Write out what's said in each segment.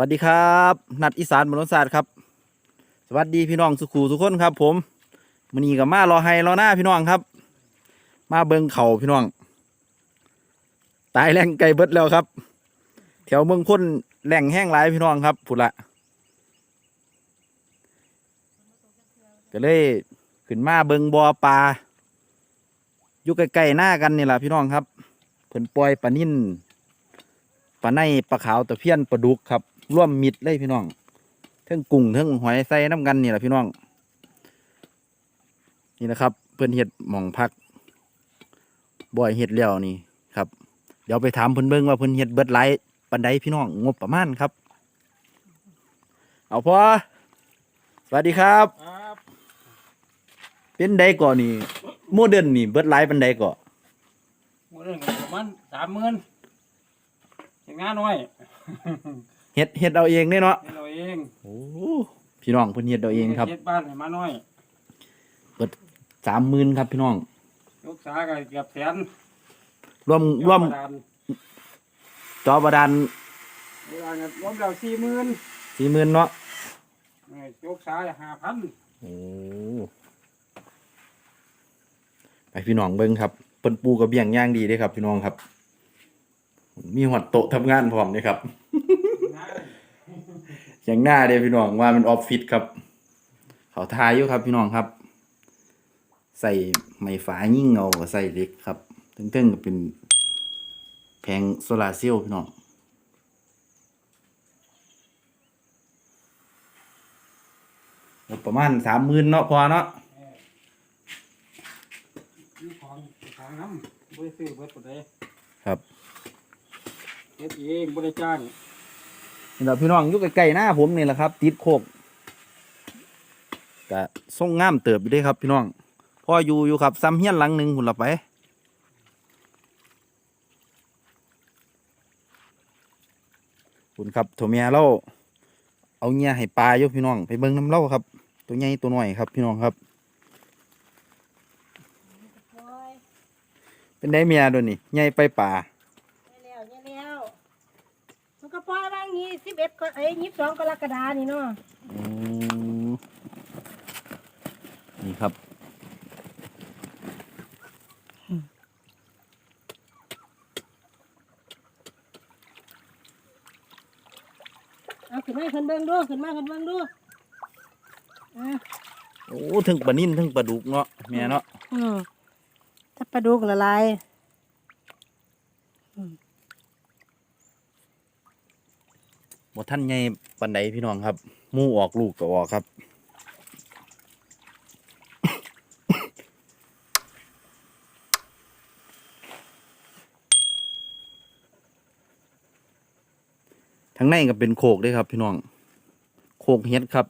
วัสดีครับ นัดอีสานบนรถศาสตร์ครับ สวัสดีพี่น้องสุขูทุกคนครับ ผมมันนี้กับมารอไฮรอหน้าพี่น้องครับ มาเบิงเข่าพี่น้อง ตายแรงไก่เบิดแล้วครับ แถวเมืองพ้นแหล่งแห้งหลายพี่น้องครับผุดละก็เลยขึ้นมาเบิงบ่อปลาอยู่ใกล้ๆหน้ากันนี่แหละพี่น้องครับเพิ่นปล่อยปลานิ่นปลาในปลาขาวตะเพียนปลาดุกครับ ร่วมมิดเลยพี่น้องเทั้งกุ้งเทั้งหอยใส่น้ำกันนี่แหละพี่น้อง นี่นะครับ เพื่อนเห็ดหม่องพักบ่อยเห็ดแล้วนี่ครับ เดี๋ยวไปถามเพื่อนเบิ้งว่าเพื่อนเห็ดเบิดไลท์ปันไดพี่น้องงบประมาณครับ เอาพอสวัสดีครับ ครับเป็นไดก่อนนี่โมเดิร์นนี่เบิดไลท์ปันไดก่อหมือหนึ่งประมาณสามหมื่นอย่างงานน้อย เห็ดเห็ดเอาเองเนี่ยเนาะให้เราเองโอ้พี่น้องเพื่อนเห็ดเอาเองครับเฮ็ดบ้านให้มาน้อยสามหมื่นครับพี่น้องยกสาก็เกือบแสนรวมรวมยกกะดานจอบาดานเวลาเงินรวมแล้วสี่หมื่นสี่หมื่นเนาะยกสาห้าพันโอ้ไปพี่น้องเบิ้งครับเปิ้นปูกระเบียงย่างดีเด้ครับ พี่น้องครับ มีหอดโต๊ะทำงานพร้อมเด้ครับ อย่างหน้าเด้พี่น้องว่ามันออฟฟิศครับ เขาทายอยู่ครับพี่น้องครับ ใส่ไม้ฝายิ่งเงาใส่เหล็กครับเทิงๆก็เป็นแผงโซลาร์เซลล์พี่น้องงบประมาณสามหมื่นเนาะพอเนาะมีของของน้ำบริซื้อเบิดหมดเลยครับเฮ็ดเองบริจ้าง นี่แหละพี่น้องอยู่ใกล้ๆหน้าผมนี่แหละครับ ติดโคกกะส่งงามเติบอยู่เด้ครับพี่น้องพ่ออยู่อยู่ครับซ้ำเฮียนหลังหนึ่งหุ่นละไปคุณครับโถเมียเราเอาเงี้ยให้ปลาอยู่พี่น้อง ไปเบิ่งน้ำเล่าครับ ตัวใหญ่ตัวน้อยครับ พี่น้องครับโอ้ยเป็นได้เมียตัวนี้ใหญ่ไปป่า ได้แล้วได้แล้วมันก็ปล่อยว่างยี่ สิบเอ็ดก็เอ้ยยี่สิบสองกรกฎานี่เนาะอืมนี่ครับ เอาขึ้นมาให้เพิ่นเบิ่งดูขึ้นมาให้เพิ่นเบิ่งดูอะโอ้ถึงปลานิ่นถึงปลาดุกเนาะเมียเนาะอืมถ้าปลาดุกละลาย บ่ท่านใหญ่ปันใดพี่น้องครับหมู่ออกลูกก็ออกครับทั้งในก็เป็นโคกเด้วยครับพี่น้อง โคกเฮ็ดครับ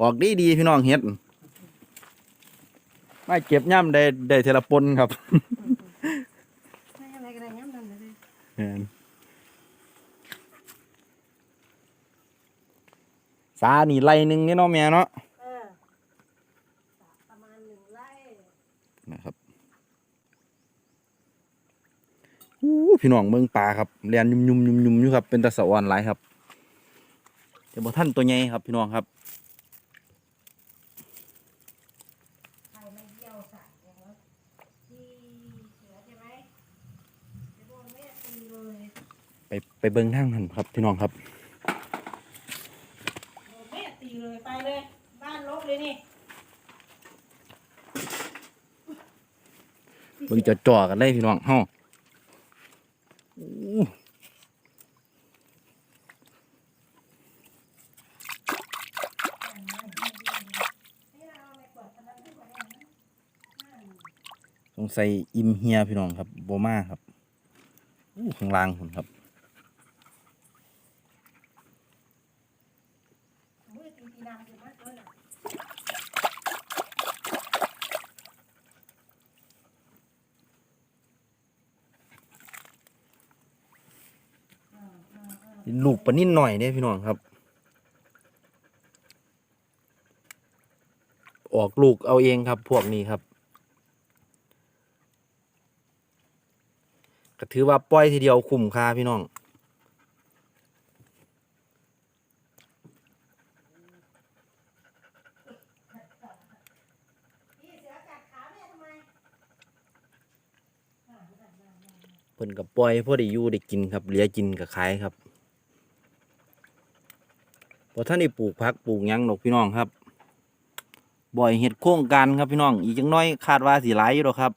ออกดีดีๆพี่น้องเฮ็ดไม่เก็บย่ำได้ได้เทละปนครับได้อะไรก็ได้ย้ำนั่นเลย แม่น สานี่ไล่หนึ่งนี่เนาะแม่เนาะเออประมาณหนึ่งไร่นะครับอู้พี่น้องเมืองปลาครับเรียนยุ่มยุ่มยุ่มยุ่มอยู่ครับ เป็นตะสะออนหลายครับแต่บ่ท่านตัวใหญ่ครับ พี่น้องครับใครไม่เยี่ยวสัตว์อย่างว่าที่เสือใช่ไหมจะโดนแม่ตีเลยไปไปเบิ่งทางนั้นครับพี่น้องครับโดนแม่ตี เลยไปเลย บ้านลบเลยนี่เบิ่งจะจ่อกันเลยพี่น้องเฮาอู้สงสัยอิมเฮียพี่น้องครับโบมาครับอู้ข้างล่างผมครับ มือตีตีนำอยู่มากเลูกปนิ่นหน่อยเนี่ยพี่น้องครับ ออกลูกเอาเองครับ พวกนี้ครับก็ถือว่าปล่อยทีเดียวคุ้มค่าพี่น้อง เพิ่นกับปล่อยพอได้อยู่ได้กินครับเหลือกินกับขายครับพอท่านได้ปลูกพักปลูกยังดอกพี่น้องครับ บ่อยเห็ดโครงการครับพี่น้อง อีกจังน้อยคาดว่าสีหลอยู่หรอกครับ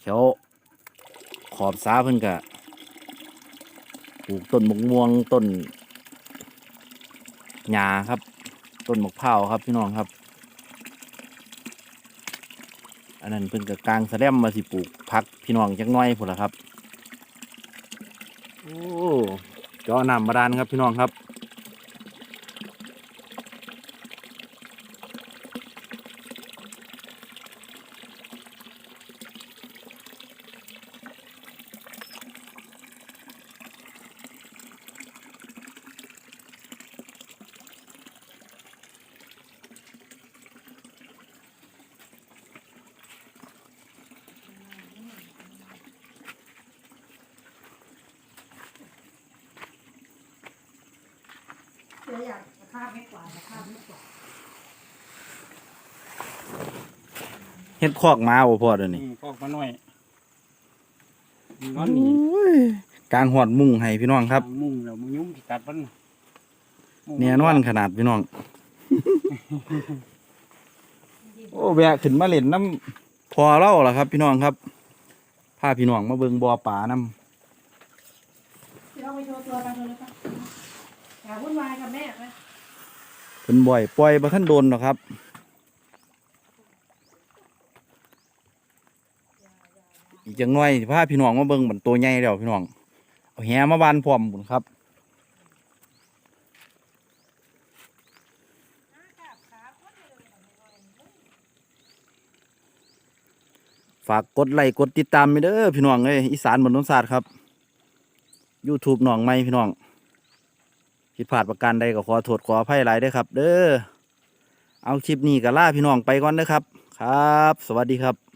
เขียวขอบสาเพิ่นกะปลูกต้นมะม่วงต้นหญ้าครับ ต้นมะพร้าวครับพี่น้องครับ อันนั้นเพิ่นกับกลางแสลมมาสิปลูกพักพี่น้องจักน้อยพุ่นละครับ โอ้จาน้ำบาดาลครับพี่น้องครับ เสืออยากสภาพไม่กว่าสภาพไม่กว่าเฮ็ดคอกม้าบ่พอเดี๋ยวอืนี้มก็มาหน่อยนอนนี่กลางหอดมุงให้พี่น้องครับ มุ่งแล้วมึงยุ่งที่ตัดมันมุ่งเนี่ยนอนขนาดพี่น้อง โอ้แวะขึ้นมาเล่นน้ำพอเล่าล่ะครับ พี่น้องครับพาพี่น้องมาเบิ่งบ่อป่าน้พี่เราไปโชว์ตัวกันเลยปะอย่าวุ่นวายกับแม่ไหมำ เพิ่นบ่อยปล่อยบ่ทันโดนหรอครับอีกจังน้อยสิพาพี่น้องมาเบิ่งบันตัวใหญ่แล้วพี่น้องเอาแหมาบานพร้อมบุญครับฝากกดไลค์กดติดตามไปเด้อพี่น้องเอ้ยอีสานบนน้นศาสตร์ครับ YouTube หนองไม้พี่น้อง ผิดพลาดประการใดก็ขอโทษขออภัยหลายด้อครับ เด้อเอาคลิปนี้ก็ล่าพี่น้องไปก่อนนะครับ ครับ สวัสดีครับ